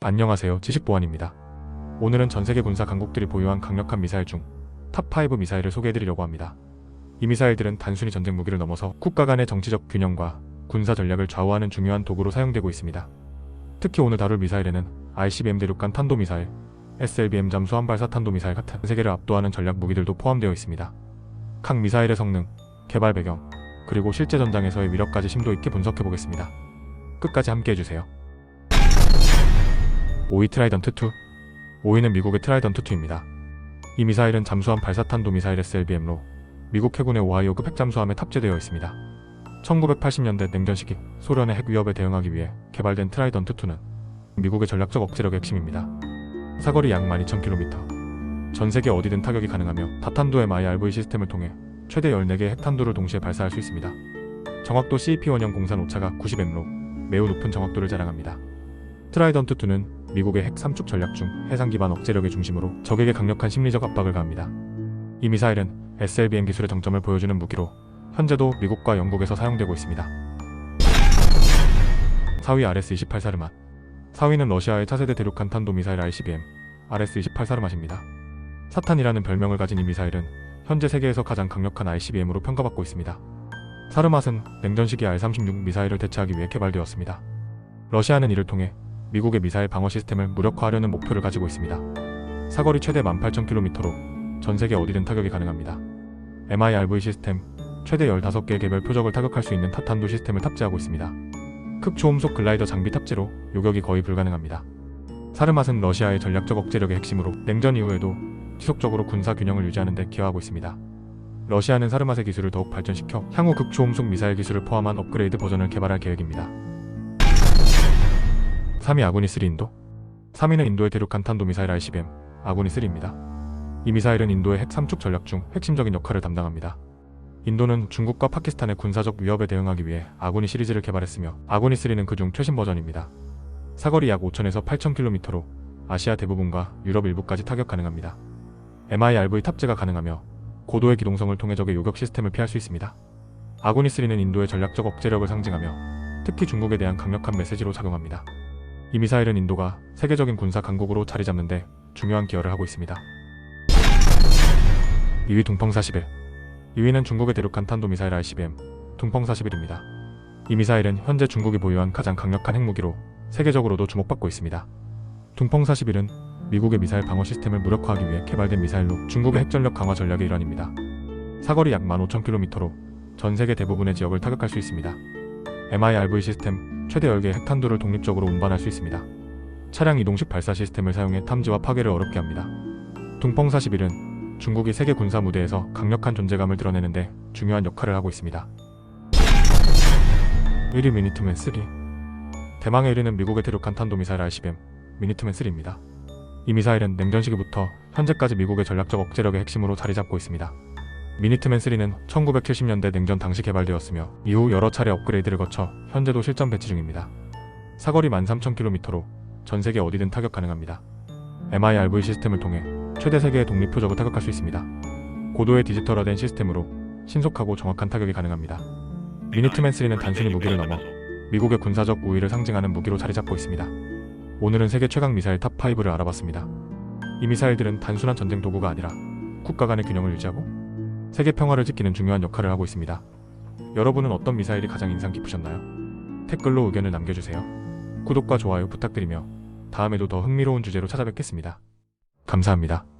안녕하세요. 지식보안입니다. 오늘은 전세계 군사 강국들이 보유한 강력한 미사일 중 탑5 미사일을 소개해드리려고 합니다. 이 미사일들은 단순히 전쟁 무기를 넘어서 국가 간의 정치적 균형과 군사 전략을 좌우하는 중요한 도구로 사용되고 있습니다. 특히 오늘 다룰 미사일에는 ICBM 대륙간 탄도미사일, SLBM 잠수함 발사 탄도미사일 같은 세계를 압도하는 전략 무기들도 포함되어 있습니다. 각 미사일의 성능, 개발 배경, 그리고 실제 전장에서의 위력까지 심도 있게 분석해 보겠습니다. 끝까지 함께 해주세요. 5위 트라이던트 2 5위는 미국의 트라이던트 2입니다. 이 미사일은 잠수함 발사탄도 미사일 SLBM로 미국 해군의 오하이오급 핵잠수함에 탑재되어 있습니다. 1980년대 냉전 시기 소련의 핵 위협에 대응하기 위해 개발된 트라이던트 2는 미국의 전략적 억제력의 핵심입니다. 사거리 약 12,000km. 전 세계 어디든 타격이 가능하며 다탄도 MIRV 시스템을 통해 최대 14개의 핵탄두를 동시에 발사할 수 있습니다. 정확도 CP 원형 공산 오차가 90M로 매우 높은 정확도를 자랑합니다. 트라이던트 2는 미국의 핵 3축 전략 중 해상 기반 억제력의 중심으로 적에게 강력한 심리적 압박을 가합니다. 이 미사일은 SLBM 기술의 정점을 보여주는 무기로 현재도 미국과 영국에서 사용되고 있습니다. 4위 RS-28 사르맛 4위는 러시아의 차세대 대륙간 탄도 미사일 ICBM RS-28 사르맛입니다. 사탄이라는 별명을 가진 이 미사일은 현재 세계에서 가장 강력한 ICBM으로 평가받고 있습니다. 사르맛은 냉전 시기 R-36 미사일을 대체하기 위해 개발되었습니다. 러시아는 이를 통해 미국의 미사일 방어 시스템을 무력화하려는 목표를 가지고 있습니다. 사거리 최대 18,000km로 전 세계 어디든 타격이 가능합니다. MIRV 시스템, 최대 15개의 개별 표적을 타격할 수 있는 타탄도 시스템을 탑재하고 있습니다. 극초음속 글라이더 장비 탑재로 요격이 거의 불가능합니다. 사르맛은 러시아의 전략적 억제력의 핵심으로 냉전 이후에도 지속적으로 군사 균형을 유지하는 데 기여하고 있습니다. 러시아는 사르맛의 기술을 더욱 발전시켜 향후 극초음속 미사일 기술을 포함한 업그레이드 버전을 개발할 계획입니다. 3위 아구니3 인도 3위는 인도의 대륙간 탄도미사일 ICBM 아구니3입니다. 이 미사일은 인도의 핵 3축 전략 중 핵심적인 역할을 담당합니다. 인도는 중국과 파키스탄의 군사적 위협에 대응하기 위해 아구니 시리즈를 개발했으며 아구니3는 그중 최신 버전입니다. 사거리 약 5,000에서 8,000km로 아시아 대부분과 유럽 일부까지 타격 가능합니다. MIRV 탑재가 가능하며 고도의 기동성을 통해 적의 요격 시스템을 피할 수 있습니다. 아구니3는 인도의 전략적 억제력을 상징하며 특히 중국에 대한 강력한 메시지로 작용합니다. 이 미사일은 인도가 세계적인 군사 강국으로 자리 잡는데 중요한 기여를 하고 있습니다. 2위 둥펑 41 2위는 중국의 대륙간 탄도 미사일 ICBM 둥펑 41입니다. 이 미사일은 현재 중국이 보유한 가장 강력한 핵무기로 세계적으로도 주목받고 있습니다. 둥펑 41은 미국의 미사일 방어 시스템을 무력화하기 위해 개발된 미사일로 중국의 핵전력 강화 전략의 일환입니다. 사거리 약 15,000km로 전 세계 대부분의 지역을 타격할 수 있습니다. MIRV 시스템 최대 10개의 핵탄두를 독립적으로 운반할 수 있습니다. 차량 이동식 발사 시스템을 사용해 탐지와 파괴를 어렵게 합니다. 둥펑 41은 중국이 세계 군사 무대에서 강력한 존재감을 드러내는데 중요한 역할을 하고 있습니다. 1위 미니트맨 3 대망의 1위는 미국의 대륙간 탄도미사일 ICBM 미니트맨 3입니다. 이 미사일은 냉전 시기부터 현재까지 미국의 전략적 억제력의 핵심으로 자리 잡고 있습니다. 미니트맨 3는 1970년대 냉전 당시 개발되었으며 이후 여러 차례 업그레이드를 거쳐 현재도 실전 배치 중입니다. 사거리 13,000km로 전 세계 어디든 타격 가능합니다. MIRV 시스템을 통해 최대 세계의 독립 표적을 타격할 수 있습니다. 고도의 디지털화된 시스템으로 신속하고 정확한 타격이 가능합니다. 미니트맨 3는 단순히 무기를 넘어 미국의 군사적 우위를 상징하는 무기로 자리 잡고 있습니다. 오늘은 세계 최강 미사일 탑5를 알아봤습니다. 이 미사일들은 단순한 전쟁 도구가 아니라 국가 간의 균형을 유지하고 세계 평화를 지키는 중요한 역할을 하고 있습니다. 여러분은 어떤 미사일이 가장 인상 깊으셨나요? 댓글로 의견을 남겨주세요. 구독과 좋아요 부탁드리며 다음에도 더 흥미로운 주제로 찾아뵙겠습니다. 감사합니다.